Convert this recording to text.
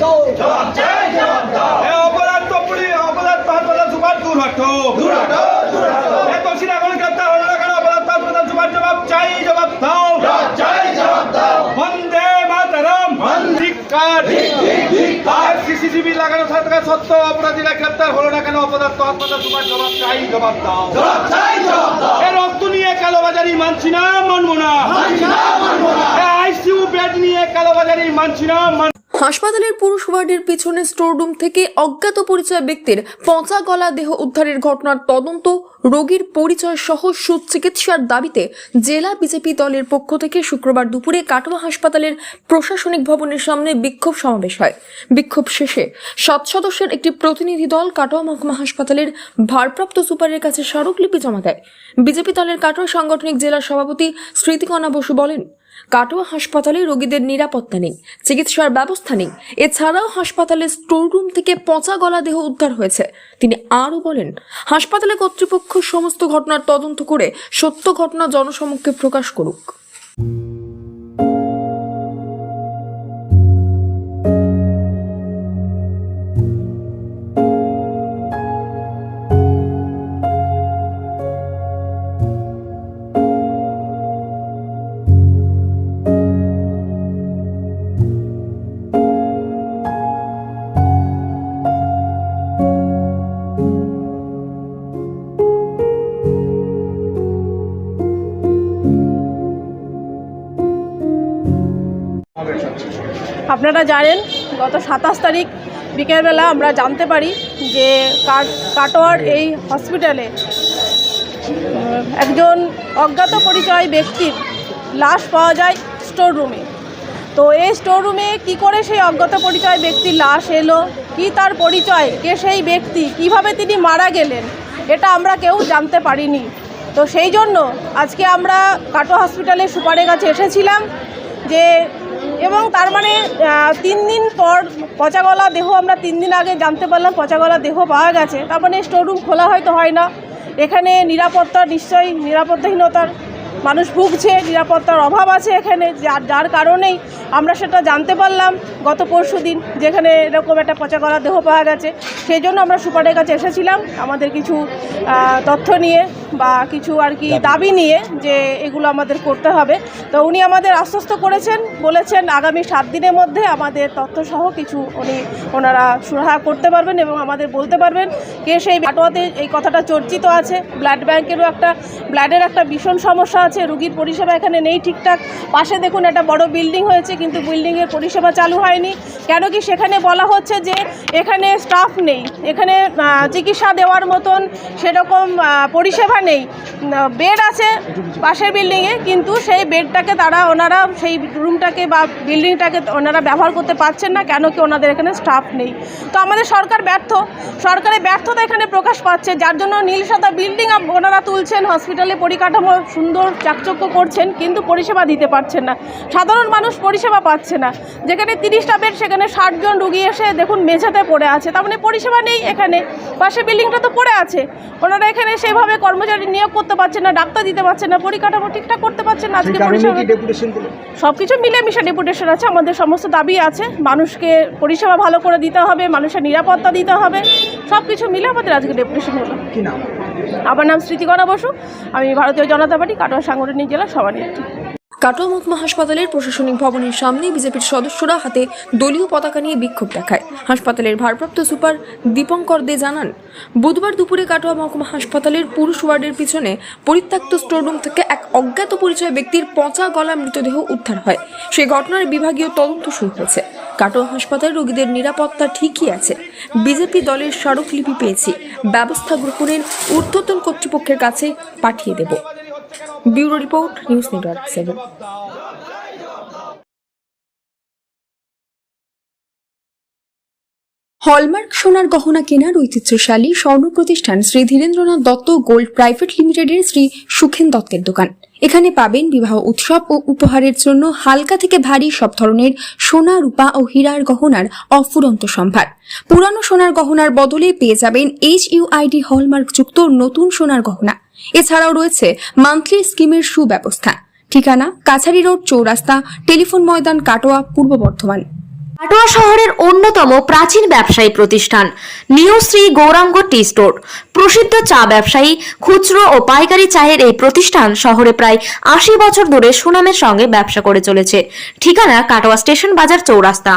দাও জবাব চাই জবাব দাও এ অপরাধ তো পুলিশ অপরাধ হাসপাতাল সুপার দূর হটো দূর হটো দূর হটো এ দোষীরা এখন গ্রেপ্তার হলো না কেন? অপরাধ হাসপাতাল সুপার জবাব চাই জবাব দাও। জবাব চাই জবাব দাও। বন্দে মাতরম। ধিক্কার আর সিসিটিভি লাগানো থাকা সত্ত্বেও অপরাধীরা গ্রেপ্তার হলো না কেন? অপরাধ হাসপাতাল সুপার জবাব চাই জবাব দাও। জবাব চাই জবাব দাও। এ রক্ত নিয়ে কালোবাজারি মানছি না মানবো না। মানছি না মানবো না। আইসিইউ বেড নিয়ে কালোবাজারি মানছি না না। হাসপাতালের পুরুষ ওয়ার্ডের পিছনে স্টোররুম থেকে অজ্ঞাত পরিচয় ব্যক্তির পচা গলা দেহ উদ্ধারের ঘটনার তদন্ত, রোগীর পরিচয় সহ সুচিকিৎসার দাবিতে জেলা বিজেপি দলের পক্ষ থেকে শুক্রবার দুপুরে কাটোয়া হাসপাতালের প্রশাসনিক ভবনের সামনে বিক্ষোভ সমাবেশ হয়। বিক্ষোভ শেষে সাত সদস্যের একটি প্রতিনিধি দল কাটোয়া মহকুমা হাসপাতালের ভারপ্রাপ্ত সুপারের কাছে স্মারকলিপি জমা দেয়। বিজেপি দলের কাটোয়া সাংগঠনিক জেলা সভাপতি স্মৃতিকণা বসু বলেন কাটোয়া হাসপাতালে রোগীদের নিরাপত্তা নেই, চিকিৎসার ব্যবস্থা নেই। এছাড়াও হাসপাতালের স্টোর রুম থেকে পচা গলা দেহ উদ্ধার হয়েছে। তিনি আরও বলেন, হাসপাতালে কর্তৃপক্ষ সমস্ত ঘটনার তদন্ত করে সত্য ঘটনা জনসমক্ষে প্রকাশ করুক। আপনারা জানেন, গত সাতাশ তারিখ বিকেলবেলা আমরা জানতে পারি যে কাট- কাটোয়ার এই হসপিটালে একজন অজ্ঞাত পরিচয় ব্যক্তির লাশ পাওয়া যায় স্টোর রুমে। তো এই স্টোর রুমে কী করে সেই অজ্ঞাত পরিচয় ব্যক্তির লাশ এলো, কি তার পরিচয়, কে সেই ব্যক্তি, কীভাবে তিনি মারা গেলেন, এটা আমরা কেউ জানতে পারিনি। তো সেই জন্য আজকে আমরা কাটো হসপিটালে সুপারের কাছে এসেছিলাম যে এবং তার মানে তিন দিন পর পচা গলা দেহ আমরা তিন দিন আগে জানতে পারলাম পচা গলা দেহ পাওয়া গেছে। তার মানে স্টোর রুম খোলা হয়তো হয় না। এখানে নিরাপত্তা নিশ্চয়ই, নিরাপত্তাহীনতার মানুষ ভুগছে নিরাপত্তার অভাব আছে এখানে যার যার কারণেই আমরা সেটা জানতে পারলাম গত পরশু দিন যেখানে এরকম একটা পচা গলা দেহ পাওয়া গেছে। সেই জন্য আমরা সুপারের কাছে এসেছিলাম আমাদের কিছু তথ্য নিয়ে বা কিছু আর কি দাবি। নিয়ে যে এগুলো আমাদের করতে হবে। তো উনি আমাদের আশ্বস্ত করেছেন বলেছেন আগামী সাত দিনের মধ্যে আমাদের তথ্যসহ কিছু উনি ওনারা সুরাহা করতে পারবেন এবং আমাদের বলতে পারবেন কে সেই কাটোয়াতে এই কথাটা চর্চিত আছে। ব্লাড ব্যাংকেরও একটা ব্লাডের একটা ভীষণ সমস্যা আছে। রুগীর পরিষেবা এখানে নেই ঠিকঠাক। পাশে দেখুন একটা বড় বিল্ডিং হয়েছে, কিন্তু বিল্ডিংয়ের পরিষেবা চালু হয়নি। কেন কি সেখানে বলা হচ্ছে যে এখানে স্টাফ নেই। এখানে চিকিৎসা দেওয়ার মতন সেরকম পরিষেবা নেই। বেড আছে পাশের বিল্ডিংয়ে, কিন্তু সেই বেডটাকে তারা ওনারা সেই রুমটাকে বা বিল্ডিংটাকে ওনারা ব্যবহার করতে পারছেন না, কেন কি ওনাদের এখানে স্টাফ নেই। তো আমাদের সরকার ব্যর্থ। সরকারের ব্যর্থতা এখানে প্রকাশ পাচ্ছে, যার জন্য নীল সাদা বিল্ডিং ওনারা তুলছেন, হসপিটালে পরিকাঠামো সুন্দর চাকচক্য করছেন, কিন্তু পরিষেবা দিতে পারছেন না। সাধারণ মানুষ পরিষেবা পাচ্ছে না। যেখানে তিরিশটা বেড, সেখানে ষাটজন রুগী এসে দেখুন মেঝেতে পড়ে আছে। তার মানে পরিষেবা নেই এখানে। পাশে বিল্ডিংটা তো পড়ে আছে। ওনারা এখানে সেভাবে কর্মচারী নিয়োগ করতে পারছেন না ডাক্তার দিতে পারছে না পরিকাঠামো ঠিকঠাক করতে পারছে না আজকে পরিষেবা সব কিছু মিলেমিশে ডেপুটেশন আছে আমাদের সমস্ত দাবি আছে। মানুষকে পরিষেবা ভালো করে দিতে হবে মানুষের নিরাপত্তা দিতে হবে। সব কিছু মিলে আমাদের আজকে ডেপুটেশন হলো। আমার নাম স্মৃতিকণা বসু আমি ভারতীয় জনতা পার্টি কাটোয়া সাংগঠনিক জেলা সভানেত্রী। কাটোয়া হাসপাতালের প্রশাসনিক ভবনের সামনে বিজেপির সদস্যরা হাতে দলীয় পতাকা নিয়ে বিক্ষোভ দেখায়। হাসপাতালের ভারপ্রাপ্ত সুপার দীপঙ্কর দে জানান, বুধবার দুপুরে কাটোয়া মহকুমা হাসপাতালের পুরুষ ওয়ার্ডের পিছনে পরিত্যক্ত স্টোররুম থেকে এক অজ্ঞাত পরিচয় ব্যক্তির পচা গলা মৃতদেহ উদ্ধার হয়। সেই ঘটনার বিভাগীয় তদন্ত শুরু হয়েছে। কাটোয়া হাসপাতালে রোগীদের নিরাপত্তা ঠিকই আছে। বিজেপি দলের স্মারকলিপি পেয়েছি। ব্যবস্থা গ্রহণের ঊর্ধ্বতন কর্তৃপক্ষের কাছে পাঠিয়ে দেব। Bureau report, news network seven. Hallmark সোনার গহনা কেনার ঐতিহ্যশালী স্বর্ণ প্রতিষ্ঠান শ্রী ধীরেন্দ্রনাথ দত্ত গোল্ড প্রাইভেট লিমিটেডের শ্রী সুখেন দত্তের দোকান। এখানে পাবেন বিবাহ উৎসব ও উপহারের জন্য হালকা থেকে ভারী সব ধরনের সোনা, রূপা ও হীরার গহনার অফুরন্ত সম্ভার। পুরানো সোনার গহনার বদলে পেয়ে যাবেন এইচ ইউআইডি হলমার্ক যুক্ত নতুন সোনার গহনা। এছাড়াও রয়েছে মান্থলি স্কিমের সুব্যবস্থা। ঠিকানা কাছারি রোড চৌরাস্তা, টেলিফোন ময়দান, কাটোয়া, পূর্ব বর্ধমান। কাটোয়া শহরের অন্যতম প্রাচীন ব্যবসায়ী প্রতিষ্ঠান new Shri Gouranga tea store. প্রসিদ্ধ চা ব্যবসায়ী, খুচরো ও পাইকারি চায়ের এই প্রতিষ্ঠান শহরে প্রায় আশি বছর ধরে সুনামের সঙ্গে ব্যবসা করে চলেছে। ঠিকানা কাটোয়া স্টেশন বাজার চৌরাস্তা।